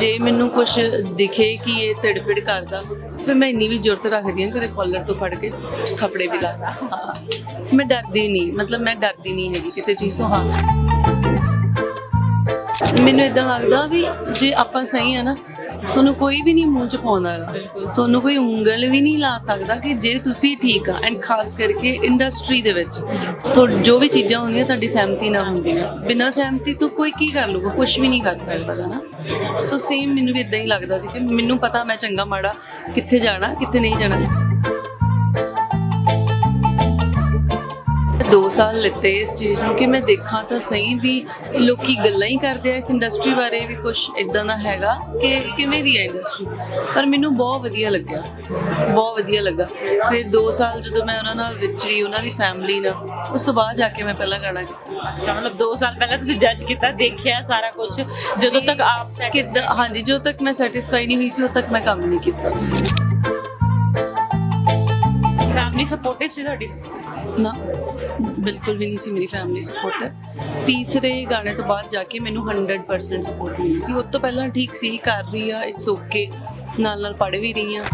ਜੇ ਮੈਨੂੰ ਕੁਝ ਦਿਖੇ ਕਿ ਇਹ ਤੜਫੜ ਕਰਦਾ, ਫਿਰ ਮੈਂ ਇੰਨੀ ਵੀ ਜ਼ਰੂਰਤ ਰੱਖਦੀ ਹਾਂ ਕਿ ਉਹਦੇ ਕਾਲਰ ਤੋਂ ਫੜ ਕੇ ਥੱਪੜੇ ਵੀ ਲਾ ਸਕਾਂ ਮੈਂ ਡਰਦੀ ਨਹੀਂ, ਮਤਲਬ ਮੈਂ ਡਰਦੀ ਨਹੀਂ ਹੈਗੀ ਕਿਸੇ ਚੀਜ਼ ਤੋਂ, ਹਾਂ। ਮੈਨੂੰ ਇਦਾਂ ਲੱਗਦਾ ਵੀ ਜੇ ਆਪਾਂ ਸਹੀ ਆ ਨਾ ਤੁਹਾਨੂੰ ਕੋਈ ਵੀ ਨਹੀਂ ਮੂੰਹ ਚ ਪਾਉਂਦਾ ਹੈਗਾ। ਤੁਹਾਨੂੰ ਕੋਈ ਉਂਗਲ ਵੀ ਨਹੀਂ ਲਾ ਸਕਦਾ ਕਿ ਜੇ ਤੁਸੀਂ ਠੀਕ ਆ। ਐਂਡ ਖਾਸ ਕਰਕੇ ਇੰਡਸਟਰੀ ਦੇ ਵਿੱਚ ਤੋਂ ਜੋ ਵੀ ਚੀਜ਼ਾਂ ਹੁੰਦੀਆਂ, ਤੁਹਾਡੀ ਸਹਿਮਤੀ ਨਾਲ ਹੁੰਦੀਆਂ। ਬਿਨਾਂ ਸਹਿਮਤੀ ਤੋਂ ਕੋਈ ਕੀ ਕਰ ਲੂਗਾ ਕੁਝ ਵੀ ਨਹੀਂ ਕਰ ਸਕਦਾ ਗਾ ਨਾ। ਸੋ ਸੇਮ ਮੈਨੂੰ ਵੀ ਇਦਾਂ ਹੀ ਲੱਗਦਾ ਸੀ ਕਿ ਮੈਨੂੰ ਪਤਾ ਮੈਂ ਚੰਗਾ ਮਾੜਾ ਕਿੱਥੇ ਜਾਣਾ, ਕਿੱਥੇ ਨਹੀਂ ਜਾਣਾ। 2 ਸਾਲ ਲਿੱਤੇ ਇਸ ਚੀਜ਼ ਨੂੰ ਕਿ ਮੈਂ ਦੇਖਾਂ ਤਾਂ ਸਹੀ ਵੀ ਲੋਕੀ ਗੱਲਾਂ ਹੀ ਕਰਦੇ ਆ ਇਸ ਇੰਡਸਟਰੀ ਬਾਰੇ ਵੀ ਕੁਝ ਇਦਾਂ ਦਾ ਹੈਗਾ ਕਿ ਕਿਵੇਂ ਦੀ ਹੈ ਇੰਡਸਟਰੀ ਪਰ ਮੈਨੂੰ ਬਹੁਤ ਵਧੀਆ ਲੱਗਿਆ ਬਹੁਤ ਵਧੀਆ ਲੱਗਾ। ਫਿਰ 2 ਸਾਲ ਜਦੋਂ ਮੈਂ ਉਹਨਾਂ ਨਾਲ ਵਿਚਰੀ ਉਹਨਾਂ ਦੀ ਫੈਮਿਲੀ ਨਾਲ ਉਸ ਤੋਂ ਬਾਅਦ ਜਾ ਕੇ ਮੈਂ ਪਹਿਲਾ ਗਾਣਾ ਕੀਤਾ ਅੱਛਾ ਮਤਲਬ 2 ਸਾਲ ਪਹਿਲਾਂ ਤੁਸੀਂ ਜੱਜ ਕੀਤਾ ਦੇਖਿਆ ਸਾਰਾ ਕੁਝ ਜਦੋਂ ਤੱਕ ਆਪ ਕਿੱਦਾਂ ਹਾਂਜੀ ਜਦੋਂ ਤੱਕ ਮੈਂ ਸੈਟੀਸਫਾਈ ਨਹੀਂ ਹੋਈ ਸੀ ਉਦੋਂ ਤੱਕ ਮੈਂ ਕੰਮ ਨਹੀਂ ਕੀਤਾ ਸੀ। ਫੈਮਿਲੀ ਸਪੋਰਟਿਵ ਸੀ ਤੁਹਾਡੀ? ਨਾ, ਬਿਲਕੁਲ ਵੀ ਨਹੀਂ ਸੀ ਮੇਰੀ ਫੈਮਿਲੀ ਸਪੋਰਟ ਤੀਸਰੇ ਗਾਣੇ ਤੋਂ ਬਾਅਦ ਜਾ ਕੇ ਮੈਨੂੰ 100% ਸਪੋਰਟ ਮਿਲੀ ਸੀ। ਉਸ ਤੋਂ ਪਹਿਲਾਂ ਠੀਕ ਸੀ, ਕਰ ਰਹੀ ਆ ਇਟਸ ਓਕੇ ਨਾਲ ਨਾਲ ਪੜ੍ਹ ਵੀ ਰਹੀ ਆ।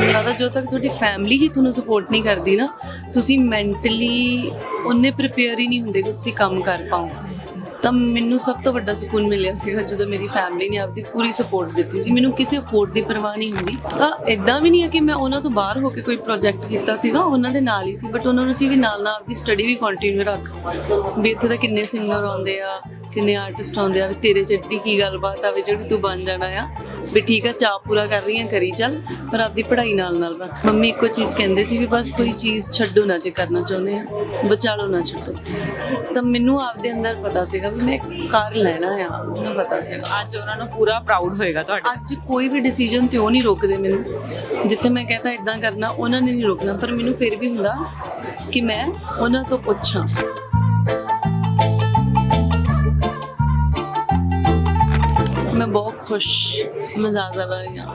ਲੱਗਦਾ ਜਦੋਂ ਤੱਕ ਤੁਹਾਡੀ ਫੈਮਿਲੀ ਹੀ ਤੁਹਾਨੂੰ ਸਪੋਰਟ ਨਹੀਂ ਕਰਦੀ ਨਾ, ਤੁਸੀਂ ਮੈਂਟਲੀ ਉਹਨੇ ਪ੍ਰਿਪੇਅਰ ਹੀ ਨਹੀਂ ਹੁੰਦੇ ਕਿ ਤੁਸੀਂ ਕੰਮ ਕਰ ਪਾਓ। ਤਾਂ ਮੈਨੂੰ ਸਭ ਤੋਂ ਵੱਡਾ ਸਕੂਨ ਮਿਲਿਆ ਸੀਗਾ ਜਦੋਂ ਮੇਰੀ ਫੈਮਿਲੀ ਨੇ ਆਪਦੀ ਪੂਰੀ ਸਪੋਰਟ ਦਿੱਤੀ ਸੀ। ਮੈਨੂੰ ਕਿਸੇ ਸਪੋਰਟ ਦੀ ਪਰਵਾਹ ਨਹੀਂ ਹੁੰਦੀ। ਤਾਂ ਇਦਾਂ ਵੀ ਨਹੀਂ ਹੈ ਕਿ ਮੈਂ ਉਹਨਾਂ ਤੋਂ ਬਾਹਰ ਹੋ ਕੇ ਕੋਈ ਪ੍ਰੋਜੈਕਟ ਕੀਤਾ ਸੀਗਾ, ਉਹਨਾਂ ਦੇ ਨਾਲ ਹੀ ਸੀ ਬਟ ਉਹਨਾਂ ਨੂੰ ਸੀ ਵੀ ਨਾਲ ਨਾਲ ਆਪਦੀ ਸਟੱਡੀ ਵੀ ਕੰਟੀਨਿਊ ਰੱਖ ਵੀ ਇੱਥੇ ਤਾਂ ਕਿੰਨੇ ਸਿੰਗਰ ਆਉਂਦੇ ਆ ਕਿੰਨੇ ਆਰਟਿਸਟ ਆਉਂਦੇ ਆ ਵੀ ਤੇਰੇ ਚ ਏਡੀ ਕੀ ਗੱਲਬਾਤ ਆ ਵੀ ਜਿਹੜੀ ਤੂੰ ਬਣ ਜਾਣਾ ਆ ਵੀ ਠੀਕ ਆ ਚਾਹ ਪੂਰਾ ਕਰ ਰਹੀ ਆ ਕਰੀ ਚੱਲ ਪਰ ਆਪਦੀ ਪੜ੍ਹਾਈ ਨਾਲ ਨਾਲ ਰੱਖ। ਮੰਮੀ ਇੱਕੋ ਚੀਜ਼ ਕਹਿੰਦੇ ਸੀ ਵੀ ਬਸ ਕੋਈ ਚੀਜ਼ ਛੱਡੋ ਨਾ ਜੇ ਕਰਨਾ ਚਾਹੁੰਦੇ ਆ ਬਚਾ ਲਓ ਨਾ ਛੱਡੋ। ਤਾਂ ਮੈਨੂੰ ਆਪਦੇ ਅੰਦਰ ਪਤਾ ਸੀਗਾ ਵੀ ਮੈਂ ਕਰ ਲੈਣਾ ਆ ਮੈਨੂੰ ਪਤਾ ਸੀਗਾ। ਅੱਜ ਉਹਨਾਂ ਨੂੰ ਪੂਰਾ ਪ੍ਰਾਊਡ ਹੋਏਗਾ ਤੁਹਾਡੇ। ਅੱਜ ਕੋਈ ਵੀ ਡਿਸੀਜਨ ਤੇ ਉਹ ਨਹੀਂ ਰੋਕਦੇ ਮੈਨੂੰ। ਜਿੱਥੇ ਮੈਂ ਕਹਤਾ ਇਦਾਂ ਕਰਨਾ ਉਹਨਾਂ ਨੇ ਨਹੀਂ ਰੋਕਣਾ ਪਰ ਮੈਨੂੰ ਫਿਰ ਵੀ ਹੁੰਦਾ ਕਿ ਮੈਂ ਉਹਨਾਂ ਤੋਂ ਪੁੱਛਾਂ। ਮੈਂ ਬਹੁਤ ਖੁਸ਼ ਮਜ਼ਾਕ ਲਾ ਰਹੀ ਹਾਂ।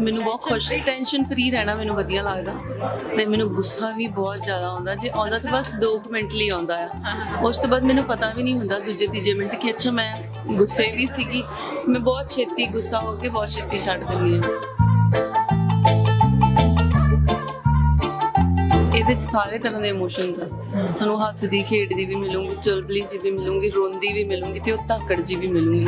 ਮੈਨੂੰ ਬਹੁਤ ਖੁਸ਼ ਟੈਨਸ਼ਨ ਫਰੀ ਰਹਿਣਾ ਮੈਨੂੰ ਵਧੀਆ ਲੱਗਦਾ। ਤੇ ਮੈਨੂੰ ਗੁੱਸਾ ਵੀ ਬਹੁਤ ਜ਼ਿਆਦਾ ਆਉਂਦਾ। ਜੇ ਆਉਂਦਾ ਤਾਂ ਬਸ 2 ਮਿੰਟ ਲਈ ਆਉਂਦਾ ਆ। ਉਸ ਤੋਂ ਬਾਅਦ ਮੈਨੂੰ ਪਤਾ ਵੀ ਨਹੀਂ ਹੁੰਦਾ ਦੂਜੇ ਤੀਜੇ ਮਿੰਟ ਕਿ ਅੱਛਾ ਮੈਂ ਗੁੱਸੇ ਵੀ ਸੀਗੀ। ਮੈਂ ਬਹੁਤ ਛੇਤੀ ਗੁੱਸਾ ਹੋ ਕੇ ਬਹੁਤ ਛੇਤੀ ਛੱਡ ਦਿੰਦੀ ਹਾਂ। ਇਹਦੇ 'ਚ ਸਾਰੇ ਤਰ੍ਹਾਂ ਦੇ ਇਮੋਸ਼ਨਸ ਆ। ਤੁਹਾਨੂੰ ਹੱਸਦੀ ਖੇਡਦੀ ਵੀ ਮਿਲੂੰਗੀ ਚੁਲਬਲੀ ਜੀ ਵੀ ਮਿਲੂੰਗੀ ਰੋਂਦੀ ਵੀ ਮਿਲੂੰਗੀ ਤੇ ਉਹ ਧਾਕੜ ਜੀ ਵੀ ਮਿਲੂੰਗੀ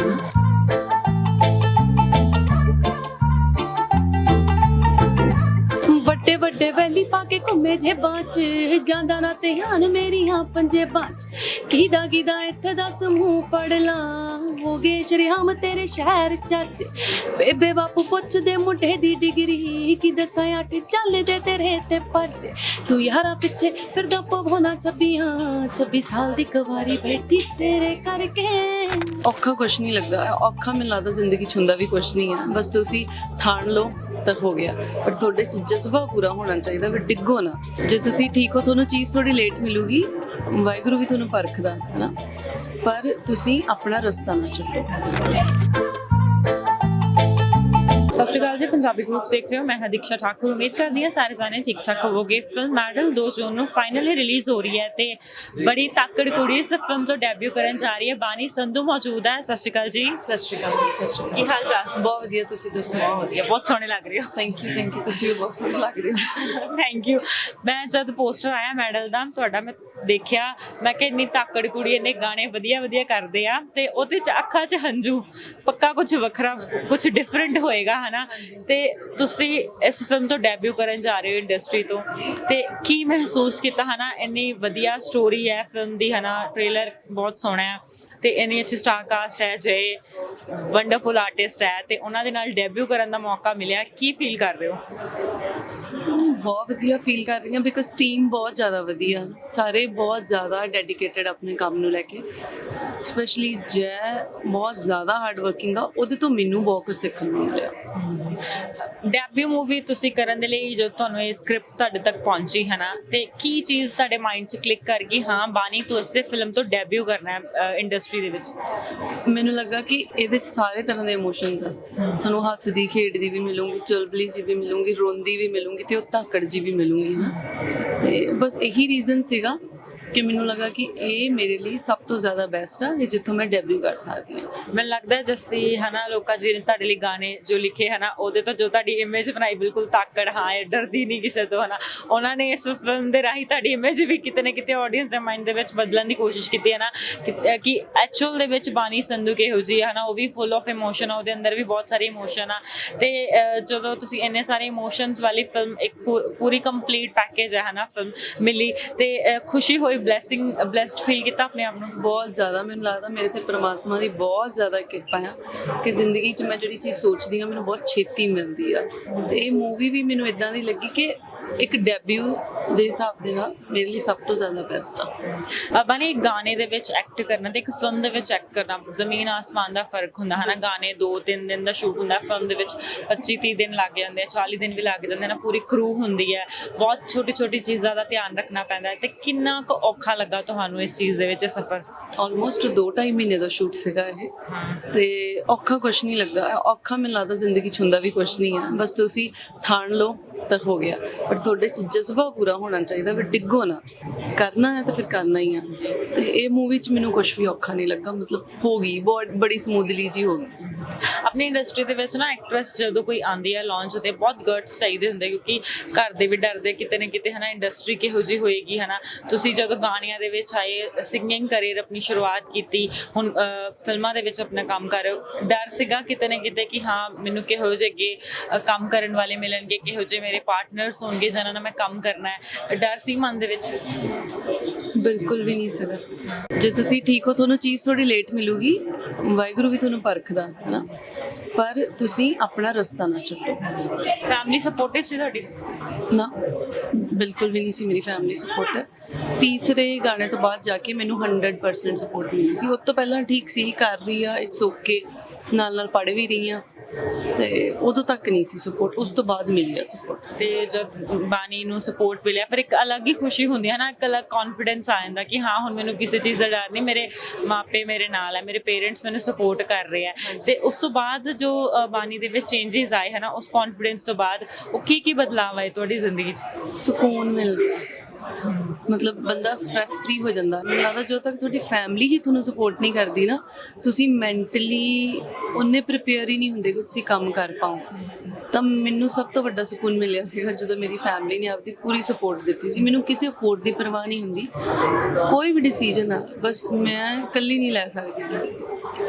ਨਾ ਵੈਲੀ ਪਾ ਕੇ ਘੁੰਮੇ ਜੇਬਾਂ 'ਚ। ਜਾਂਦਾ ਨਾ ਧਿਆਨ ਮੇਰੀਆਂ ਪੰਜੇਬਾਂ 'ਚ। ਕੀਦਾ ਕੀਦਾ ਇੱਥੇ ਦੱਸ ਮੂੰਹ ਪੜ ਲਾਂ। ਹੋ ਗਏ ਸ਼ਰਿਆਮ ਤੇਰੇ ਸ਼ਹਿਰ ਚੱਜ ਬੇਬੇ ਬਾਪੂ ਪੁੱਛਦੇ ਮੁੰਡੇ ਦੀ ਡਿਗਰੀ। ਕੀ ਦੱਸਾਂ ਅੱਠ ਚੱਲਦੇ ਤੇਰੇ ਤੇ ਪਰਚ। ਤੂੰ ਯਾਰਾ ਪਿੱਛੇ ਫਿਰਦਾ ਪਵਾਉਣਾ ਛੱਬੀਆਂ। 26 ਸਾਲ ਦੀ ਕੁਵਾਰੀ ਬੈਠੀ ਤੇਰੇ ਕਰਕੇ। ਔਖਾ ਕੁਛ ਨਹੀਂ ਲੱਗਦਾ। ਔਖਾ ਮੈਨੂੰ ਲੱਗਦਾ ਜ਼ਿੰਦਗੀ 'ਚ ਹੁੰਦਾ ਵੀ ਕੁਛ ਨਹੀਂ ਹੈ ਬਸ ਤੁਸੀਂ ਠਾਣ ਲਓ। ਤਾਂ ਹੋ ਗਿਆ। ਪਰ ਤੁਹਾਡੇ 'ਚ ਜਜ਼ਬਾ ਪੂਰਾ ਹੋਣਾ ਚਾਹੀਦਾ, ਵੀ ਡਿੱਗੋ ਨਾ। ਜੇ ਤੁਸੀਂ ਠੀਕ ਹੋ, ਤੁਹਾਨੂੰ ਚੀਜ਼ ਥੋੜੀ ਲੇਟ ਮਿਲੂਗੀ। ਵਾਹਿਗੁਰੂ ਵੀ ਤੁਹਾਨੂੰ ਪਰਖਦਾ ਹੈ ਨਾ ਪਰ ਤੁਸੀਂ ਆਪਣਾ ਰਸਤਾ ਨਾ ਛੱਡੋ ਸਤਿ ਸ਼੍ਰੀ ਅਕਾਲ ਜੀ ਪੰਜਾਬੀ ਗਰੁੱਪ ਦੇਖ ਰਹੇ ਹੋ ਮੈਂ ਹਾਂ ਦੀਕਸ਼ਾ ਠਾਕੁਰ ਉਮੀਦ ਕਰਦੀ ਹਾਂ ਸਾਰੇ ਜਾਣੇ ਠੀਕ ਠਾਕ ਹੋਵੋਗੇ। ਫਿਲਮ ਮੈਡਲ 2 ਜੂਨ ਨੂੰ ਫਾਈਨਲੀ ਰਿਲੀਜ਼ ਹੋ ਰਹੀ ਹੈ ਤੇ ਬੜੀ ਤਾਕੜ ਕੁੜੀ ਇਸ ਫਿਲਮ ਤੋਂ ਡੈਬਿਊ ਕਰਨ ਜਾ ਰਹੀ ਹੈ। ਬਾਨੀ ਸੰਧੂ ਮੌਜੂਦ ਹੈ ਸਤਿ ਸ਼੍ਰੀ ਅਕਾਲ ਜੀ। ਸਤਿ ਸ਼੍ਰੀ ਅਕਾਲ ਜੀ, ਸਤਿ ਸ਼੍ਰੀ ਕੀ ਅਕਾਲ ਹਾਲ ਚਾਲ? ਬਹੁਤ ਵਧੀਆ ਤੁਸੀਂ ਦੱਸੋ? ਬਹੁਤ ਵਧੀਆ ਬਹੁਤ ਸੋਹਣੇ ਲੱਗ ਰਹੇ ਹੋ। ਥੈਂਕ ਯੂ ਥੈਂਕ ਯੂ ਤੁਸੀਂ ਵੀ ਬਹੁਤ ਸੋਹਣੇ ਲੱਗ ਰਹੇ ਹੋ। ਥੈਂਕ ਯੂ ਮੈਂ ਜਦ ਪੋਸਟਰ ਆਇਆ ਮੈਡਲ ਦਾ ਤੁਹਾਡਾ ਮੈਂ ਦੇਖਿਆ। ਮੈਂ ਕਿ ਇੰਨੀ ਤਾਕੜ ਕੁੜੀ, ਇੰਨੇ ਗਾਣੇ ਵਧੀਆ ਵਧੀਆ ਕਰਦੇ ਆ ਤੇ ਉਹਦੇ ਚ ਅੱਖਾਂ 'ਚ ਹੰਝੂ। ਪੱਕਾ ਕੁਝ ਵੱਖਰਾ ਕੁਝ ਡਿਫਰੈਂਟ ਹੋਏਗਾ, ਹਨਾ? ਤੇ ਤੁਸੀਂ ਇਸ ਫਿਲਮ ਤੋਂ ਡੈਬਿਊ ਕਰਨ ਜਾ ਰਹੇ ਹੋ ਇੰਡਸਟਰੀ ਤੋਂ। ਤੇ ਕੀ ਮਹਿਸੂਸ ਕੀਤਾ, ਹਨਾ? ਇੰਨੀ ਵਧੀਆ ਸਟੋਰੀ ਹੈ ਫਿਲਮ ਦੀ, ਹਨਾ? ਟ੍ਰੇਲਰ ਬਹੁਤ ਸੋਹਣਾ ਹੈ। ਤੇ ਇੰਨੀ ਅੱਛੀ ਸਟਾਰ ਕਾਸਟ ਹੈ ਜੈ ਵੰਡਰਫੁਲ ਆਰਟਿਸਟ ਹੈ ਤੇ ਉਹਨਾਂ ਦੇ ਨਾਲ ਡੈਬਿਊ ਕਰਨ ਦਾ ਮੌਕਾ ਮਿਲਿਆ ਕੀ ਫੀਲ ਕਰ ਰਹੇ ਹੋ? ਬਹੁਤ ਵਧੀਆ ਫੀਲ ਕਰ ਰਹੀ ਹਾਂ ਬਿਕਾਜ਼ ਟੀਮ ਬਹੁਤ ਜ਼ਿਆਦਾ ਵਧੀਆ ਸਾਰੇ ਬਹੁਤ ਜ਼ਿਆਦਾ ਡੈਡੀਕੇਟਿਡ ਆਪਣੇ ਕੰਮ ਨੂੰ ਲੈ ਕੇ। ਸਪੈਸ਼ਲੀ ਜੈ ਬਹੁਤ ਜ਼ਿਆਦਾ ਹਾਰਡ ਵਰਕਿੰਗ ਆ ਉਹਦੇ ਤੋਂ ਮੈਨੂੰ ਬਹੁਤ ਕੁਝ ਸਿੱਖਣ ਨੂੰ ਮਿਲਿਆ। ਡੈਬਿਊ ਮੂਵੀ ਤੁਸੀਂ ਕਰਨ ਦੇ ਲਈ ਜਦੋਂ ਤੁਹਾਨੂੰ ਇਹ ਸਕ੍ਰਿਪਟ ਤੁਹਾਡੇ ਤੱਕ ਪਹੁੰਚੀ ਹੈ ਨਾ ਤੇ ਕੀ ਚੀਜ਼ ਤੁਹਾਡੇ ਮਾਈਂਡ 'ਚ ਕਲਿੱਕ ਕਰ ਗਈ ਹਾਂ ਬਾਨੀ ਤੂੰ ਇਸੇ ਫਿਲਮ ਤੋਂ ਡੈਬਿਊ ਕਰਨਾ ਹੈ ਇੰਡਸਟਰੀ ਦੇ ਵਿੱਚ? ਮੈਨੂੰ ਲੱਗਾ ਕਿ ਇਹਦੇ 'ਚ ਸਾਰੇ ਤਰ੍ਹਾਂ ਦੇ ਇਮੋਸ਼ਨ ਆ ਤੁਹਾਨੂੰ ਹੱਸਦੀ, ਖੇਡਦੀ ਵੀ ਮਿਲੂਗੀ, ਚੁਲਬਲੀ ਜੀ ਵੀ ਮਿਲੂਗੀ, ਰੋਂਦੀ ਵੀ ਮਿਲੂਗੀ ਤੇ ਉਹ ਧਾਕੜ ਜੀ ਵੀ ਮਿਲੂਗੀ ਨਾ ਤੇ ਬਸ ਇਹੀ ਰੀਜ਼ਨ ਸੀਗਾ। ਕਿ ਮੈਨੂੰ ਲੱਗਾ ਕਿ ਇਹ ਮੇਰੇ ਲਈ ਸਭ ਤੋਂ ਜ਼ਿਆਦਾ ਬੈਸਟ ਆ ਕਿ ਜਿੱਥੋਂ ਮੈਂ ਡੈਬਿਊ ਕਰ ਸਕਦੀ ਹਾਂ। ਮੈਨੂੰ ਲੱਗਦਾ ਹੈ ਜੱਸੀ, ਹਨਾ, ਲੋਕਾਂ ਜੀ ਨੇ ਤੁਹਾਡੇ ਲਈ ਗਾਣੇ ਜੋ ਲਿਖੇ, ਹਨਾ, ਉਹਦੇ ਤੋਂ ਜੋ ਤੁਹਾਡੀ ਇਮੇਜ ਬਣਾਈ, ਬਿਲਕੁਲ ਤਾਕੜ, ਹਾਂ, ਇਹ ਡਰਦੀ ਨਹੀਂ ਕਿਸੇ ਤੋਂ, ਹਨਾ। ਉਹਨਾਂ ਨੇ ਇਸ ਫਿਲਮ ਦੇ ਰਾਹੀਂ ਤੁਹਾਡੀ ਇਮੇਜ ਵੀ ਕਿਤੇ ਨਾ ਕਿਤੇ ਆਡੀਅנס ਦੇ ਮਾਈਂਡ ਦੇ ਵਿੱਚ ਬਦਲਣ ਦੀ ਕੋਸ਼ਿਸ਼ ਕੀਤੀ ਹੈ ਨਾ ਕਿ- ਐਕਚੁਅਲ ਦੇ ਵਿੱਚ ਬਾਨੀ ਸੰਧੂ ਕਿਹੋ ਜੀ ਹੈ ਨਾ ਉਹ ਵੀ ਫੁੱਲ ਆਫ ਇਮੋਸ਼ਨ ਆ, ਉਹਦੇ ਅੰਦਰ ਵੀ ਬਹੁਤ ਸਾਰੇ ਇਮੋਸ਼ਨ ਆ। ਤੇ ਜਦੋਂ ਤੁਸੀਂ ਇੰਨੇ ਸਾਰੇ ਇਮੋਸ਼ਨਸ ਵਾਲੀ ਫਿਲਮ ਇੱਕ ਪੂ- ਪੂਰੀ ਕੰਪਲੀਟ ਪੈਕੇਜ ਹੈ ਨਾ ਫਿਲਮ ਮਿਲੀ, ਤੇ ਖੁਸ਼ੀ ਹੋਈ ਬਲੇਸਿੰਗ ਬlesed ਫੀਲ ਕੀਤਾ ਆਪਣੇ ਆਪ ਨੂੰ? ਬਹੁਤ ਜ਼ਿਆਦਾ, ਮੈਨੂੰ ਲੱਗਦਾ ਮੇਰੇ ਤੇ ਪ੍ਰਮਾਤਮਾ ਦੀ ਬਹੁਤ ਜ਼ਿਆਦਾ ਕਿਰਪਾ ਆ ਕਿ ਜ਼ਿੰਦਗੀ 'ਚ ਮੈਂ ਜਿਹੜੀ ਚੀਜ਼ ਸੋਚਦੀ ਆ ਮੈਨੂੰ ਬਹੁਤ ਛੇਤੀ ਮਿਲਦੀ ਆ। ਤੇ ਇਹ ਮੂਵੀ ਵੀ ਮੈਨੂੰ ਇਦਾਂ ਦੀ ਲੱਗੀ ਕਿ ਇੱਕ ਡੈਬਿਊ ਦੇ ਹਿਸਾਬ ਦੇ ਨਾਲ ਮੇਰੇ ਲਈ ਸਭ ਤੋਂ ਜ਼ਿਆਦਾ ਬੈਸਟ ਆ। ਬਾਨੀ ਗਾਣੇ ਦੇ ਵਿੱਚ ਐਕਟ ਕਰਨਾ ਤੇ ਇੱਕ ਫਿਲਮ ਦੇ ਵਿੱਚ ਐਕਟ ਕਰਨਾ ਜ਼ਮੀਨ ਆਸਮਾਨ ਦਾ ਫ਼ਰਕ ਹੁੰਦਾ ਹਨਾ? ਗਾਣੇ 2-3 ਦਿਨ ਦਾ ਸ਼ੂਟ ਹੁੰਦਾ ਫਿਲਮ ਦੇ ਵਿੱਚ 25-30 ਦਿਨ ਲੱਗ ਜਾਂਦੇ ਆ 40 ਦਿਨ ਵੀ ਲੱਗ ਜਾਂਦੇ ਨੇ ਪੂਰੀ ਕਰੂ ਹੁੰਦੀ ਹੈ। ਬਹੁਤ ਛੋਟੀ-ਛੋਟੀ ਚੀਜ਼ਾਂ ਦਾ ਧਿਆਨ ਰੱਖਣਾ ਪੈਂਦਾ ਹੈ ਤੇ ਕਿੰਨਾ ਕੁ ਔਖਾ ਲੱਗਾ ਤੁਹਾਨੂੰ ਇਸ ਚੀਜ਼ ਦੇ ਵਿੱਚ ਸਫ਼ਰ? ਆਲਮੋਸਟ 2.5 ਮਹੀਨੇ ਦਾ ਸ਼ੂਟ ਸੀਗਾ ਇਹ। ਤੇ ਔਖਾ ਕੁਝ ਨਹੀਂ ਲੱਗਾ। ਔਖਾ ਮੈਨੂੰ ਲੱਗਦਾ ਜ਼ਿੰਦਗੀ 'ਚ ਹੁੰਦਾ ਵੀ ਕੁਝ ਨਹੀਂ ਹੈ। ਬਸ ਤੁਸੀਂ ਠਾਣ ਲਓ। ਤਾਂ ਹੋ ਗਿਆ। ਪਰ ਤੁਹਾਡੇ 'ਚ ਜਜ਼ਬਾ ਪੂਰਾ ਹੋਣਾ ਚਾਹੀਦਾ ਵੀ ਡਿੱਗੋ ਨਾ। ਕਰਨਾ ਹੈ ਤਾਂ ਫਿਰ ਕਰਨਾ ਹੀ ਆ। ਤੇ ਇਹ ਮੂਵੀ 'ਚ ਮੈਨੂੰ ਕੁਝ ਵੀ ਔਖਾ ਨਹੀਂ ਲੱਗਾ। ਮਤਲਬ ਹੋ ਗਈ, ਬਹੁਤ, ਬੜੀ ਸਮੂਥਲੀ ਜੀ ਹੋ ਗਈ। ਆਪਣੀ ਇੰਡਸਟਰੀ ਦੇ ਵਿੱਚ ਨਾ ਐਕਟ੍ਰੈਸ ਜਦੋਂ ਕੋਈ ਆਂਦੀ ਆ ਲਾਂਚ ਹੁੰਦੇ ਬਹੁਤ ਗਰਟਸ ਚਾਹੀਦੇ ਹੁੰਦੇ ਕਿਉਂਕਿ ਘਰ ਦੇ ਵੀ ਡਰਦੇ ਕਿਤੇ ਨਾ ਕਿਤੇ, ਹਨਾ ਇੰਡਸਟਰੀ ਕਿਹੋ ਜੀ ਹੋਏਗੀ, ਹਨਾ। ਤੁਸੀਂ ਜਦੋਂ ਗਾਣਿਆਂ ਦੇ ਵਿੱਚ ਆਏ ਸਿੰਗਿੰਗ ਕਰੀਅਰ ਆਪਣੀ ਸ਼ੁਰੂਆਤ ਕੀਤੀ, ਹੁਣ ਫਿਲਮਾਂ ਦੇ ਵਿੱਚ ਆਪਣਾ ਕੰਮ ਕਰ ਰਹੇ ਹੋ। ਡਰ ਸੀਗਾ ਕਿਤੇ ਨਾ ਕਿਤੇ ਕਿ ਹਾਂ, ਮੈਨੂੰ ਕਿਹੋ ਜਿਹੇ ਅੱਗੇ ਕੰਮ ਕਰਨ ਵਾਲੇ ਮਿਲਣਗੇ, ਕਿਹੋ ਜਿਹੇ ਮੇਰੇ ਪਾਰਟਨਰਸ ਹੋਣਗੇ ਜਿਹਨਾਂ ਨਾਲ ਮੈਂ ਕੰਮ ਕਰਨਾ ਹੈ। ਡਰ ਸੀ ਮਨ ਦੇ ਵਿੱਚ। ਬਿਲਕੁਲ ਵੀ ਨਹੀਂ ਸੀਗਾ। ਜੇ ਤੁਸੀਂ ਠੀਕ ਹੋ ਤੁਹਾਨੂੰ ਚੀਜ਼ ਥੋੜੀ ਲੇਟ ਮਿਲੂਗੀ। ਵਾਹਿਗੁਰੂ ਵੀ ਤੁਹਾਨੂੰ ਪਰਖਦਾ ਹੈ ਨਾ ਪਰ ਤੁਸੀਂ ਆਪਣਾ ਰਸਤਾ ਨਾ ਛੱਡੋ। ਫੈਮਿਲੀ ਸਪੋਰਟਿਵ ਸੀ ਤੁਹਾਡੀ? ਨਾ ਬਿਲਕੁਲ ਵੀ ਨਹੀਂ ਸੀ ਮੇਰੀ ਫੈਮਿਲੀ ਸਪੋਰਟ ਤੀਸਰੇ ਗਾਣੇ ਤੋਂ ਬਾਅਦ ਜਾ ਕੇ ਮੈਨੂੰ 100% ਸਪੋਰਟ ਮਿਲੀ ਸੀ। ਉਸ ਤੋਂ ਪਹਿਲਾਂ ਠੀਕ ਸੀ ਕਰ ਰਹੀ ਆ ਇਟਸ ਓਕੇ ਨਾਲ ਨਾਲ ਪੜ੍ਹ ਵੀ ਰਹੀ ਆ ਤੇ ਉਦੋਂ ਤੱਕ ਨਹੀਂ ਸੀ ਸਪੋਰਟ ਉਸ ਤੋਂ ਬਾਅਦ ਮਿਲੀ ਆ ਸਪੋਰਟ ਤੇ ਜਦ ਬਾਣੀ ਨੂੰ ਸਪੋਰਟ ਮਿਲਿਆ ਫਿਰ ਇੱਕ ਅਲੱਗ ਹੀ ਖੁਸ਼ੀ ਹੁੰਦੀ ਹੈ ਨਾ ਇੱਕ ਅਲੱਗ ਕੌਨਫੀਡੈਂਸ ਆ ਜਾਂਦਾ ਕਿ ਹਾਂ ਹੁਣ ਮੈਨੂੰ ਕਿਸੇ ਚੀਜ਼ ਦਾ ਡਰ ਨਹੀਂ ਮੇਰੇ ਮਾਪੇ ਮੇਰੇ ਨਾਲ ਹੈ ਮੇਰੇ ਪੇਰੈਂਟਸ ਮੈਨੂੰ ਸਪੋਰਟ ਕਰ ਰਹੇ ਆ ਤੇ ਉਸ ਤੋਂ ਬਾਅਦ ਜੋ ਬਾਣੀ ਦੇ ਵਿੱਚ ਚੇਂਜਸ ਆਏ ਹੈ ਨਾ ਉਸ ਕੌਨਫੀਡੈਂਸ ਤੋਂ ਬਾਅਦ ਉਹ ਕੀ ਕੀ ਬਦਲਾਅ ਆਏ ਤੁਹਾਡੀ ਜ਼ਿੰਦਗੀ 'ਚ? ਸਕੂਨ ਮਿਲ ਰਿਹਾ ਮਤਲਬ ਬੰਦਾ ਸਟ्रेस ਫ੍ਰੀ ਹੋ ਜਾਂਦਾ। ਮੈਨੂੰ ਲੱਗਦਾ ਜਦੋਂ ਤੱਕ ਤੁਹਾਡੀ ਫੈਮਿਲੀ ਹੀ ਤੁਹਾਨੂੰ ਸਪੋਰਟ ਨਹੀਂ ਕਰਦੀ ਨਾ, ਤੁਸੀਂ ਮੈਂਟਲੀ ਉਹਨੇ ਪ੍ਰਿਪੇਅਰ ਹੀ ਨਹੀਂ ਹੁੰਦੇ ਕਿ ਤੁਸੀਂ ਕੰਮ ਕਰ ਪਾਓ। ਤਾਂ ਮੈਨੂੰ ਸਭ ਤੋਂ ਵੱਡਾ ਸਕੂਨ ਮਿਲਿਆ ਸੀਗਾ ਜਦੋਂ ਮੇਰੀ ਫੈਮਿਲੀ ਨੇ ਆਪਦੀ ਪੂਰੀ ਸਪੋਰਟ ਦਿੱਤੀ ਸੀ। ਮੈਨੂੰ ਕਿਸੇ ਹੋਰ ਦੀ ਪਰਵਾਹ ਨਹੀਂ ਹੁੰਦੀ। ਕੋਈ ਵੀ ਡਿਸੀਜਨ ਆ, ਬਸ ਮੈਂ ਇਕੱਲੀ ਨਹੀਂ ਲੈ ਸਕਦੀ।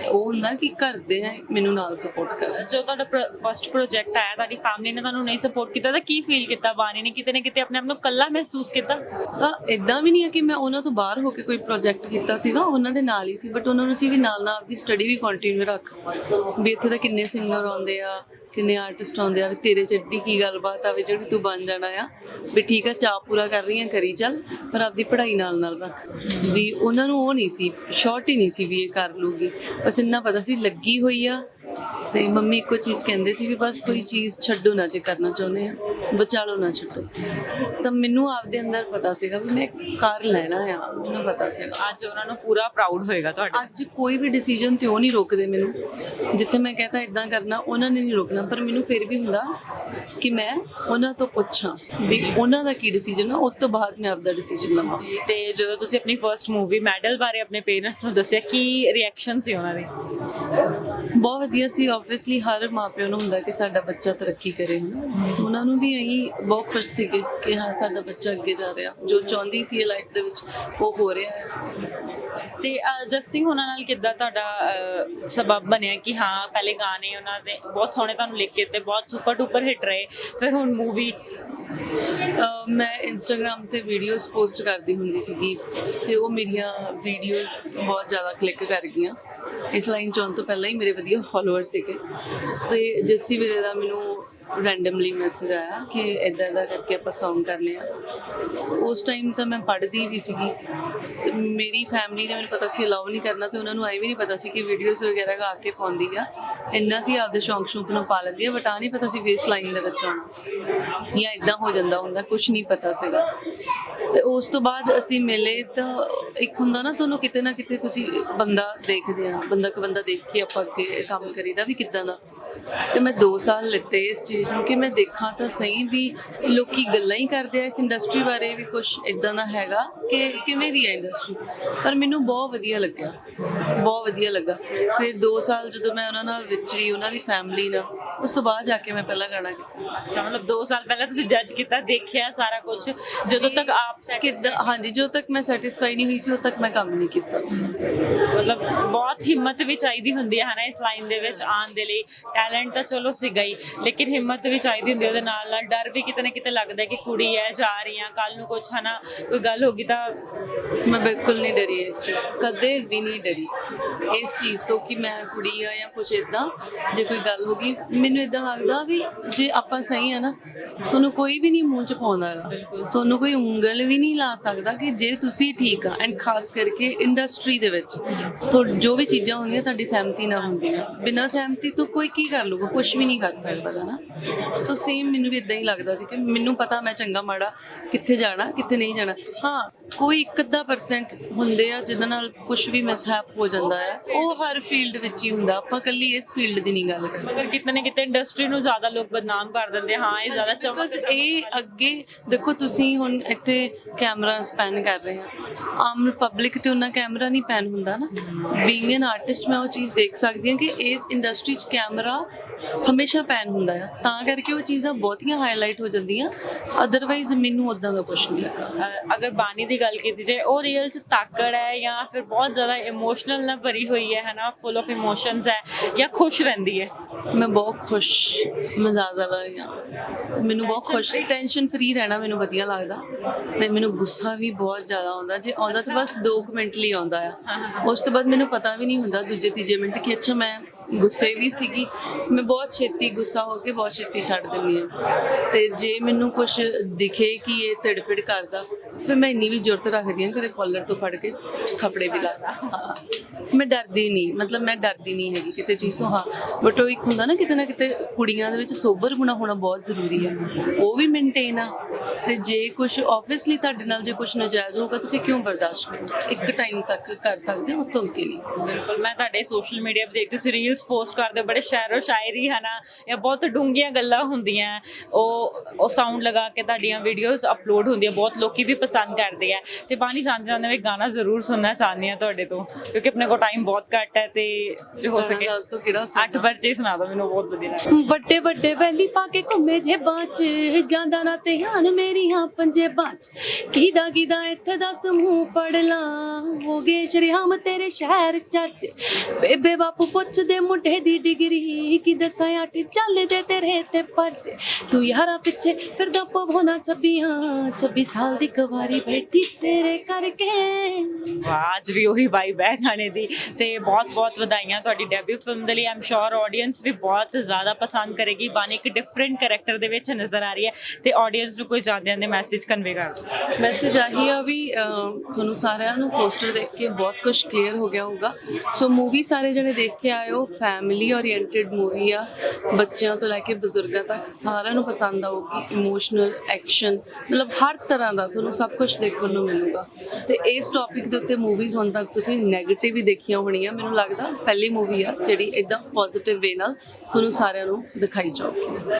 ਉਹ ਹੁੰਦਾ ਕਿ ਘਰ ਦੇ ਮੈਨੂੰ ਨਾਲ ਸਪੋਰਟ ਕਰਨ ਜੋ ਤੁਹਾਡਾ ਫਰਸਟ ਪ੍ਰੋਜੈਕਟ ਆਇਆ ਤੁਹਾਡੀ ਫੈਮਿਲੀ ਨੇ ਤੁਹਾਨੂੰ ਨਹੀਂ ਸਪੋਰਟ ਕੀਤਾ ਤਾਂ ਕੀ ਫੀਲ ਕੀਤਾ? ਬਾਣੀ ਨੇ ਕਿਤੇ ਨਾ ਕਿਤੇ ਆਪਣੇ ਆਪ ਨੂੰ ਇਕੱਲਾ ਮਹਿਸੂਸ ਕੀਤਾ? ਆ ਇਦਾਂ ਵੀ ਨਹੀਂ ਹੈ ਕਿ ਮੈਂ ਉਹਨਾਂ ਤੋਂ ਬਾਹਰ ਹੋ ਕੇ ਕੋਈ ਪ੍ਰੋਜੈਕਟ ਕੀਤਾ ਸੀਗਾ ਉਹਨਾਂ ਦੇ ਨਾਲ ਹੀ ਸੀ ਬਟ ਉਹਨਾਂ ਨੂੰ ਸੀ ਵੀ ਨਾਲ ਨਾਲ ਆਪਦੀ ਸਟੱਡੀ ਵੀ ਕੰਟੀਨਿਊ ਰੱਖ। ਵੀ ਇੱਥੇ ਤਾਂ ਕਿੰਨੇ ਸਿੰਗਰ ਆਉਂਦੇ ਆ ਕਿੰਨੇ ਆਰਟਿਸਟ ਆਉਂਦੇ ਆ ਵੀ ਤੇਰੇ ਚ ਏਡੀ ਕੀ ਗੱਲਬਾਤ ਆ ਵੀ ਜਿਹੜੀ ਤੂੰ ਬਣ ਜਾਣਾ ਆ, ਵੀ ਠੀਕ ਆ ਚਾਹ ਪੂਰਾ ਕਰ ਰਹੀ ਆ, ਕਰੀ ਚੱਲ, ਪਰ ਆਪਦੀ ਪੜ੍ਹਾਈ ਨਾਲ ਨਾਲ ਰੱਖ। ਵੀ ਉਹਨਾਂ ਨੂੰ ਉਹ ਨਹੀਂ ਸੀ ਸ਼ੌਰਟ ਹੀ ਨਹੀਂ ਸੀ ਵੀ ਇਹ ਕਰ ਲੂਗੀ। ਬਸ ਇੰਨਾ ਪਤਾ ਸੀ, ਲੱਗੀ ਹੋਈ ਆ ਤੇ ਮੰਮੀ ਇੱਕੋ ਚੀਜ਼ ਕਹਿੰਦੇ ਸੀ ਵੀ ਬਸ ਕੋਈ ਚੀਜ਼ ਛੱਡੋ ਨਾ ਜੇ ਕਰਨਾ ਚਾਹੁੰਦੇ ਆ ਬਚਾਲੋ ਨਾ ਛੱਡੋ। ਤਾਂ ਮੈਨੂੰ ਆਪਦੇ ਅੰਦਰ ਪਤਾ ਸੀਗਾ ਵੀ ਮੈਂ ਕਰ ਲੈਣਾ ਆ ਮੈਨੂੰ ਪਤਾ ਸੀਗਾ। ਅੱਜ ਉਹਨਾਂ ਨੂੰ ਪੂਰਾ ਪ੍ਰਾਊਡ ਹੋਏਗਾ ਤੁਹਾਡੇ ਅੱਜ ਕੋਈ ਵੀ ਡਿਸੀਜਨ ਤੇ ਉਹ ਨਹੀਂ ਰੋਕਦੇ ਮੈਨੂੰ। ਜਿੱਥੇ ਮੈਂ ਕਹਤਾ ਇਦਾਂ ਕਰਨਾ ਉਹਨਾਂ ਨੇ ਨਹੀਂ ਰੋਕਣਾ। ਪਰ ਮੈਨੂੰ ਫਿਰ ਵੀ ਹੁੰਦਾ ਕਿ ਮੈਂ ਉਹਨਾਂ ਤੋਂ ਪੁੱਛਾਂ ਵੀ ਉਹਨਾਂ ਦਾ ਕੀ ਡਿਸੀਜਨ ਆ ਉਸ ਤੋਂ ਬਾਅਦ ਮੈਂ ਆਪਦਾ ਡਿਸੀਜਨ ਲਵਾਂ। ਤੇ ਜਦੋਂ ਤੁਸੀਂ ਆਪਣੀ ਫਰਸਟ ਮੂਵੀ ਮੈਡਲ ਬਾਰੇ ਆਪਣੇ ਪੇਰੈਂਟਸ ਨੂੰ ਦੱਸਿਆ ਕੀ ਰਿਐਕਸ਼ਨ ਸੀ ਉਹਨਾਂ ਦੇ? ਬਹੁਤ ਵਧੀਆ ਸੀ ਆਬਵੀਅਸਲੀ ਹਰ ਮਾਪਿਆਂ ਨੂੰ ਹੁੰਦਾ ਕਿ ਸਾਡਾ ਬੱਚਾ ਤਰੱਕੀ ਕਰੇ ਹਨਾ। ਉਹਨਾਂ ਨੂੰ ਵੀ ਅਸੀਂ ਬਹੁਤ ਖੁਸ਼ ਸੀਗੇ ਕਿ ਹਾਂ ਸਾਡਾ ਬੱਚਾ ਅੱਗੇ ਜਾ ਰਿਹਾ। ਜੋ ਚਾਹੁੰਦੀ ਸੀ ਲਾਈਫ ਦੇ ਵਿੱਚ ਉਹ ਹੋ ਰਿਹਾ ਹੈ। ਤੇ ਅ, ਉਹਨਾਂ ਨਾਲ ਕਿੱਦਾਂ ਤੁਹਾਡਾ ਅ, ਸਬਬ ਬਣਿਆ ਕਿ ਹਾਂ ਪਹਿਲੇ ਗਾਣੇ ਉਹਨਾਂ ਦੇ ਬਹੁਤ ਸੋਹਣੇ ਤੁਹਾਨੂੰ ਲਿਖ ਕੇ ਤੇ ਬਹੁਤ ਸੁਪਰ ਡੂਪਰ ਹਿੱਟ ਰਹੇ। ਫਿਰ ਹੁਣ ਮੂਵੀ ਮੈਂ ਇੰਸਟਾਗ੍ਰam ਤੇ ਵੀਡੀਓਜ਼ ਪੋਸਟ ਕਰਦੀ ਹੁੰਦੀ ਸੀਗੀ ਤੇ ਉਹ ਮੇਰੀਆਂ ਵੀਡੀਓਜ਼ ਬਹੁਤ ਜ਼ਿਆਦਾ ਕਲਿੱਕ ਕਰ ਗਈਆਂ। ਇਸ ਲਾਈਨ ਚ ਆਉਣ ਤੋਂ ਪਹਿਲਾਂ ਹੀ ਮੇਰੇ ਵਧੀਆ ਫਾਲੋਅਰ ਸੀਗੇ। ਤੇ ਜੱਸੀ ਵੀਰੇ ਦਾ ਮੈਨੂੰ ਰੈਂਡਮਲੀ ਮੈਸੇਜ ਆਇਆ ਕਿ ਇਦਾਂ ਇਦਾਂ ਕਰਕੇ ਆਪਾਂ Song ਕਰਨੇ ਆ। ਉਸ ਟਾਈਮ ਤਾਂ ਮੈਂ ਪੜ੍ਹਦੀ ਵੀ ਸੀਗੀ। ਤੇ ਮੇਰੀ ਫੈਮਿਲੀ ਨੇ ਮੈਨੂੰ ਪਤਾ ਸੀ ਅਲਾਉ ਨਹੀਂ ਕਰਨਾ ਤੇ ਉਹਨਾਂ ਨੂੰ ਆਈ ਵੀ ਨਹੀਂ ਪਤਾ ਸੀ ਕਿ ਵੀਡੀਓਜ਼ ਵਗੈਰਾ ਗਾ ਕੇ ਪਾਉਂਦੀ ਆ। ਇੰਨਾ ਸੀ ਆਪਦੇ ਸ਼ੌਂਕ ਸ਼ੌਂਕ ਨੂੰ ਪਾ ਲੈਂਦੀ ਆ ਬਟ ਆ ਨਹੀਂ ਪਤਾ ਸੀ ਵੇਸਟ ਲਾਈਨ ਦੇ ਵਿੱਚ ਆਉਣਾ। ਜਾਂ ਇਦਾਂ ਹੋ ਜਾਂਦਾ ਹੁੰਦਾ ਕੁਝ ਨਹੀਂ ਪਤਾ ਸੀਗਾ। ਤੇ ਉਸ ਤੋਂ ਬਾਅਦ ਅਸੀਂ ਮਿਲੇ ਤਾਂ ਇੱਕ ਹੁੰਦਾ ਨਾ ਤੁਹਾਨੂੰ ਕਿਤੇ ਨਾ ਕਿਤੇ ਤੁਸੀਂ ਬੰਦਾ ਦੇਖਦੇ ਆ ਬੰਦਾ ਕਿ ਬੰਦਾ ਦੇਖ ਕੇ ਆਪਾਂ ਅੱਗੇ ਕੰਮ ਕਰੀਦਾ ਵੀ ਕਿੱਦਾਂ ਦਾ। ਤੇ ਮੈਂ 2 ਸਾਲ ਲਿੱਤੇ ਇਸ ਚੀਜ਼ ਨੂੰ ਕਿ ਮੈਂ ਦੇਖਾਂ ਤਾਂ ਸਹੀ ਵੀ ਲੋਕੀ ਗੱਲਾਂ ਹੀ ਕਰਦੇ ਆ ਇਸ ਇੰਡਸਟਰੀ ਬਾਰੇ ਵੀ ਕੁਝ ਇਦਾਂ ਦਾ ਹੈਗਾ ਕਿ ਕਿਵੇਂ ਦੀ ਹੈ ਇੰਡਸਟਰੀ ਪਰ ਮੈਨੂੰ ਬਹੁਤ ਵਧੀਆ ਲੱਗਿਆ ਬਹੁਤ ਵਧੀਆ ਲੱਗਾ। ਫਿਰ 2 ਸਾਲ ਜਦੋਂ ਮੈਂ ਉਹਨਾਂ ਨਾਲ ਵਿਚਰੀ ਉਹਨਾਂ ਦੀ ਫੈਮਿਲੀ ਨਾਲ ਉਸ ਤੋਂ ਬਾਅਦ ਜਾ ਕੇ ਮੈਂ ਪਹਿਲਾ ਗਾਣਾ ਕੀਤਾ। ਅੱਛਾ ਮਤਲਬ 2 ਸਾਲ ਪਹਿਲਾਂ ਤੁਸੀਂ ਜੱਜ ਕੀਤਾ ਦੇਖਿਆ ਸਾਰਾ ਕੁਝ ਜਦੋਂ ਤੱਕ ਆਪ ਕਿੱਦਾਂ ਹਾਂਜੀ ਜਦੋਂ ਤੱਕ ਮੈਂ ਸੈਟੀਸਫਾਈ ਨਹੀਂ ਹੋਈ ਸੀ ਉਦੋਂ ਤੱਕ ਮੈਂ ਕੰਮ ਨਹੀਂ ਕੀਤਾ ਸੀ। ਮਤਲਬ ਬਹੁਤ ਹਿੰਮਤ ਵੀ ਚਾਹੀਦੀ ਹੁੰਦੀ ਹੈ ਹਨਾ ਇਸ ਲਾਈਨ ਦੇ ਵਿੱਚ ਆਉਣ ਦੇ ਲਈ। ਟੈਲੈਂਟ ਤਾਂ ਚਲੋ ਸੀਗਾ ਹੀ ਲੇਕਿਨ ਹਿੰਮਤ ਵੀ ਚਾਹੀਦੀ ਹੁੰਦੀ ਹੈ ਉਹਦੇ ਨਾਲ ਨਾਲ। ਡਰ ਵੀ ਕਿਤੇ ਨਾ ਕਿਤੇ ਲੱਗਦਾ ਹੈ ਕਿ ਕੁੜੀ ਹੈ ਜਾ ਰਹੀ ਆ ਕੱਲ ਨੂੰ ਕੁਝ ਹਨਾ ਕੋਈ ਗੱਲ ਹੋ ਗਈ ਤਾਂ ਮੈਂ ਬਿਲਕੁਲ ਨਹੀਂ ਡਰੀ ਇਸ ਚੀਜ਼ ਕਦੇ ਵੀ ਨਹੀਂ ਡਰੀ ਇਸ ਚੀਜ਼ ਤੋਂ ਕਿ ਮੈਂ ਕੁੜੀ ਆ ਜਾਂ ਕੁਝ ਇਦਾਂ ਜੇ ਕੋਈ ਗੱਲ ਹੋ ਗਈ ਮੈਨੂੰ ਇਦਾਂ ਲੱਗਦਾ ਵੀ ਜੇ ਆਪਾਂ ਸਹੀ ਆ ਨਾ ਤੁਹਾਨੂੰ ਕੋਈ ਵੀ ਨਹੀਂ ਮੂੰਹ ਚ ਪਾਉਂਦਾ ਹੈਗਾ। ਤੁਹਾਨੂੰ ਕੋਈ ਉਂਗਲ ਵੀ ਨਹੀਂ ਲਾ ਸਕਦਾ ਕਿ ਜੇ ਤੁਸੀਂ ਠੀਕ ਆ ਐਂਡ ਖਾਸ ਕਰਕੇ ਇੰਡਸਟਰੀ ਦੇ ਵਿੱਚ ਤੁਹਾ- ਜੋ ਵੀ ਚੀਜ਼ਾਂ ਹੁੰਦੀਆਂ ਤੁਹਾਡੀ ਸਹਿਮਤੀ ਨਾਲ ਹੁੰਦੀਆਂ। ਬਿਨਾਂ ਸਹਿਮਤੀ ਤੋਂ ਕੋਈ ਕੀ ਕਰ ਲੂਗਾ ਕੁਝ ਵੀ ਨਹੀਂ ਕਰ ਸਕਦਾ ਗਾ ਨਾ। ਸੋ ਸੇਮ ਮੈਨੂੰ ਵੀ ਇਦਾਂ ਹੀ ਲੱਗਦਾ ਸੀ ਕਿ ਮੈਨੂੰ ਪਤਾ ਮੈਂ ਚੰਗਾ ਮਾੜਾ ਕਿੱਥੇ ਜਾਣਾ ਕਿੱਥੇ ਨਹੀਂ ਜਾਣਾ। ਹਾਂ ਕੋਈ ਇੱਕ ਅੱਧਾ ਪਰਸੈਂਟ ਹੁੰਦੇ ਆ ਜਿਨ੍ਹਾਂ ਨਾਲ ਕੁਝ ਵੀ ਮਿਸਹੈਪ ਹੋ ਜਾਂਦਾ ਹੈ ਉਹ ਹਰ ਫੀਲਡ ਵਿੱਚ ਹੀ ਹੁੰਦਾ। ਆਪਾਂ ਕੱਲੀ ਇਸ ਫੀਲਡ ਦੀ ਨਹੀਂ ਗੱਲ ਕਰਦੇ। ਮਗਰ ਕਿਤੇ ਨਾ ਕਿਤੇ ਇੰਡਸਟਰੀ ਨੂੰ ਜ਼ਿਆਦਾ ਲੋਕ ਬਦਨਾਮ ਕਰ ਦਿੰਦੇ ਹਾਂ ਇਹ ਜ਼ਿਆਦਾ ਚਮਕ ਇਹ ਅੱਗੇ ਦੇਖੋ ਤੁਸੀਂ ਹੁਣ ਇੱਥੇ ਕੈਮਰਾ ਸਪੈਨ ਕਰ ਰਹੇ ਆ ਆਮ ਪਬਲਿਕ ਤੇ ਉਹਨਾਂ ਕੈਮਰਾ ਨਹੀਂ ਪੈਨ ਹੁੰਦਾ ਨਾ। ਬੀਇੰਗ ਐਨ ਆਰਟਿਸਟ ਮੈਂ ਉਹ ਚੀਜ਼ ਦੇਖ ਸਕਦੀ ਹਾਂ ਕਿ ਇਸ ਇੰਡਸਟਰੀ 'ਚ ਕੈਮਰਾ ਹਮੇਸ਼ਾ ਪੈਨ ਹੁੰਦਾ ਆ। ਤਾਂ ਕਰਕੇ ਉਹ ਚੀਜ਼ਾਂ ਬਹੁਤੀਆਂ ਹਾਈਲਾਈਟ ਹੋ ਜਾਂਦੀਆਂ। ਅਦਰਵਾਈਜ਼ ਮੈਨੂੰ ਉਦਾਂ ਦਾ ਕੁਝ ਨਹੀਂ ਲੱਗਾ ਅਗਰ ਬਾਣੀ ਦੀ ਗੱਲ ਕੀਤੀ ਜਾਏ ਉਹ ਰੀਅਲ ਚ ਤਾਕੜ ਹੈ ਜਾਂ ਫਿਰ ਬਹੁਤ ਜ਼ਿਆਦਾ ਇਮੋਸ਼ਨਲ ਨਾਲ ਭਰੀ ਹੋਈ ਹੈ ਹਨਾ? ਫੁੱਲ ਆਫ ਇਮੋਸ਼ਨਸ ਹੈ ਜਾਂ ਖੁਸ਼ ਰਹਿੰਦੀ ਹੈ? ਮੈਂ ਬਹੁਤ ਖੁਸ਼ ਮਜ਼ਾਜ ਵਾਲਾ ਹਾਂ ਮੈਨੂੰ ਬਹੁਤ ਖੁਸ਼ ਟੈਨਸ਼ਨ ਫਰੀ ਰਹਿਣਾ ਮੈਨੂੰ ਵਧੀਆ ਲੱਗਦਾ। ਤੇ ਮੈਨੂੰ ਗੁੱਸਾ ਵੀ ਬਹੁਤ ਜ਼ਿਆਦਾ ਆਉਂਦਾ ਜੇ ਆਉਂਦਾ ਤਾਂ ਬਸ 2 ਮਿੰਟ ਲਈ ਆਉਂਦਾ ਆ। ਉਸ ਤੋਂ ਬਾਅਦ ਮੈਨੂੰ ਪਤਾ ਵੀ ਨਹੀਂ ਹੁੰਦਾ ਦੂਜੇ ਤੀਜੇ ਮਿੰਟ ਕਿ ਅੱਛਾ ਮੈਂ ਗੁੱਸੇ ਵੀ ਸੀਗੀ ਮੈਂ ਬਹੁਤ ਛੇਤੀ ਗੁੱਸਾ ਹੋ ਕੇ ਬਹੁਤ ਛੇਤੀ ਛੱਡ ਦਿੰਦੀ ਹਾਂ। ਤੇ ਜੇ ਮੈਨੂੰ ਕੁਝ ਦਿਖੇ ਕਿ ਇਹ ਤੜਫੜ ਕਰਦਾ ਫਿਰ ਮੈਂ ਇੰਨੀ ਵੀ ਜ਼ਰੂਰਤ ਰੱਖਦੀ ਹਾਂ ਕਦੇ ਉਹਦੇ ਕਾਲਰ ਤੋਂ ਫੜ ਕੇ ਥੱਪੜੇ ਵੀ ਲਾ ਸਕਾਂ। ਹਾਂ। ਮੈਂ ਡਰਦੀ ਨਹੀਂ, ਮਤਲਬ ਮੈਂ ਡਰਦੀ ਨਹੀਂ ਹੈਗੀ ਕਿਸੇ ਚੀਜ਼ ਤੋਂ, ਹਾਂ। ਬਟ ਉਹ ਇੱਕ ਹੁੰਦਾ ਨਾ ਕਿਤੇ ਨਾ ਕਿਤੇ ਕੁੜੀਆਂ ਦੇ ਵਿੱਚ ਸੋਬਰ ਗੁਣਾ ਹੋਣਾ ਬਹੁਤ ਜ਼ਰੂਰੀ ਹੈ। ਉਹ ਵੀ ਮੇਨਟੇਨ ਆ। ਤੇ ਜੇ ਕੁਝ ਆਬਵੀਅਸਲੀ ਤੁਹਾਡੇ ਨਾਲ ਜੇ ਕੁਝ ਨਾਜਾਇਜ਼ ਹੋਊਗਾ, ਤੁਸੀਂ ਕਿਉਂ ਬਰਦਾਸ਼ਤ ਕਰੋ ਇੱਕ ਟਾਈਮ ਤੱਕ ਕਰ ਸਕਦੇ ਹੋ, ਉਤੋਂ ਕੇ ਨਹੀਂ। ਬਿਲਕੁਲ, ਮੈਂ ਤੁਹਾਡੇ ਸੋਸ਼ਲ ਮੀਡੀਆ 'ਤੇ ਦੇਖਦੀ ਤੁਸੀਂ ਰੀਲਸ ਪੋਸਟ ਕਰਦੇ ਹੋ, ਬੜੇ ਸ਼ਾਇਰੋ ਸ਼ਾਇਰੀ ਹਨਾ ਜਾਂ ਬਹੁਤ ਡੂੰਘੀਆਂ ਗੱਲਾਂ ਹੁੰਦੀਆਂ, ਉਹ ਉਹ ਸਾਊਂਡ ਲਗਾ ਕੇ ਤੁਹਾਡੀਆਂ ਵੀਡੀਓਜ਼ ਅਪਲੋਡ ਹੁੰਦੀਆਂ, ਬਹੁਤ ਲੋਕੀ ਵੀ ਪਸੰਦ ਕਰਦੇ ਆ। ਤੇ ਬਾਣੀ ਜਾਂਦੇ ਜਾਂਦੇ ਮੈਂ ਗਾਣਾ ਜ਼ਰੂਰ ਸੁਣਨਾ ਚਾਹੁੰਦੀ ਆ ਤੁਹਾਡੇ ਤੋਂ ਕਿਉਂਕਿ ਆਪਣੇ ਕੋਲ ਟਾਈਮ ਬਹੁਤ ਘੱਟ ਹੈ ਤੇ ਜੋ ਹੋ ਸਕੇ। ਦੱਸ ਤੋਂ ਕਿਹੜਾ ਅੱਠ ਪਰਚੇ ਸੁਣਾ ਦਿਓ ਮੈਨੂੰ ਬਹੁਤ ਵਧੀਆ ਲੱਗਦਾ। ਵੱਡੇ ਵੱਡੇ ਵੈਲੀ ਪਾ ਕੇ ਘੁੰਮੇ ਜੇਬਾਂ 'ਚ ਜਾਂਦਾ ਨਾ ਧਿਆਨ ਮੇਰੀਆਂ ਪੰਜੇਬਾਂ 'ਚ। ਕੀਦਾ ਕੀਦਾ ਇੱਥੇ ਦੱਸ ਮੂੰਹ ਫੜ ਲਾਂ ਹੋ ਗਏ ਸ਼ਰਿਆਮ ਤੇਰੇ ਸ਼ਹਿਰ ਚਰਚ। ਬੇਬੇ ਬਾਪੂ ਪੁੱਛਦੇ ਮੁੰਡੇ ਦੀ ਡਿਗਰੀ ਕੀ ਦੱਸਾਂ ਅੱਠ ਚੱਲਦੇ ਤੇਰੇ ਤੇ ਪਰਚ। ਤੂੰ ਯਾਰਾ ਪਿੱਛੇ ਫਿਰਦਾ ਪਵੋਨਾ ਛੱਬੀਆਂ 26 ਸਾਲ ਦੀ ਵਾਰੀ ਬੈਠੀ ਤੇਰੇ ਕਰਕੇ। ਵਾਹ ਅੱਜ ਵੀ ਉਹੀ ਵਾਈਬ ਹੈ ਗਾਣੇ ਦੀ। ਤੇ ਬਹੁਤ ਬਹੁਤ ਵਧਾਈਆਂ ਤੁਹਾਡੀ ਡੈਬਿਊ ਫਿਲਮ ਦੇ ਲਈ। ਆਮ ਸ਼ੋਰ ਆਡੀਅנס ਵੀ ਬਹੁਤ ਜ਼ਿਆਦਾ ਪਸੰਦ ਕਰੇਗੀ। ਬਾਨੀ ਇੱਕ ਡਿਫਰੈਂਟ ਕੈਰੈਕਟਰ ਦੇ ਵਿੱਚ ਨਜ਼ਰ ਆ ਰਹੀ ਹੈ। ਤੇ ਆਡੀਅנס ਨੂੰ ਕੋਈ ਜਾਂਦਿਆਂ ਦੇ ਮੈਸੇਜ ਕਨਵੇ ਕਰ ਮੈਸੇਜ ਆਹੀ ਆ ਵੀ ਤੁਹਾਨੂੰ ਸਾਰਿਆਂ ਨੂੰ ਪੋਸਟਰ ਦੇਖ ਕੇ ਬਹੁਤ ਕੁਝ ਕਲੀਅਰ ਹੋ ਗਿਆ ਹੋਊਗਾ। ਸੋ ਮੂਵੀ ਸਾਰੇ ਜਣੇ ਦੇਖ ਕੇ ਆਏ ਆਇਓ। ਫੈਮਿਲੀ ਓਰੀਐਂਟਡ ਮੂਵੀ ਆ। ਬੱਚਿਆਂ ਤੋਂ ਲੈ ਕੇ ਬਜ਼ੁਰਗਾਂ ਤੱਕ ਸਾਰਿਆਂ ਨੂੰ ਪਸੰਦ ਆਊਗੀ। ਇਮੋਸ਼ਨਲ ਐਕਸ਼ਨ ਮਤਲਬ ਹਰ ਤਰ੍ਹਾਂ ਦਾ। ਤੁਹਾਨੂੰ ਸਭ ਕੁਝ ਦੇਖਣ ਨੂੰ ਮਿਲੂਗਾ। ਤੇ ਇਸ ਟੌਪਿਕ ਦੇ ਉੱਤੇ ਮੂਵੀਜ਼ ਹੁਣ ਤੱਕ ਤੁਸੀਂ 네ਗੇਟਿਵ ਹੀ ਦੇਖੀਆਂ ਹੋਣੀਆਂ। ਮੈਨੂੰ ਲੱਗਦਾ ਪਹਿਲੀ ਮੂਵੀ ਆ ਜਿਹੜੀ ਇਦਾਂ ਪੋਜ਼ਿਟਿਵ ਵੇ ਨਾਲ ਤੁਹਾਨੂੰ ਸਾਰਿਆਂ ਨੂੰ ਦਿਖਾਈ ਜਾਊਗੀ।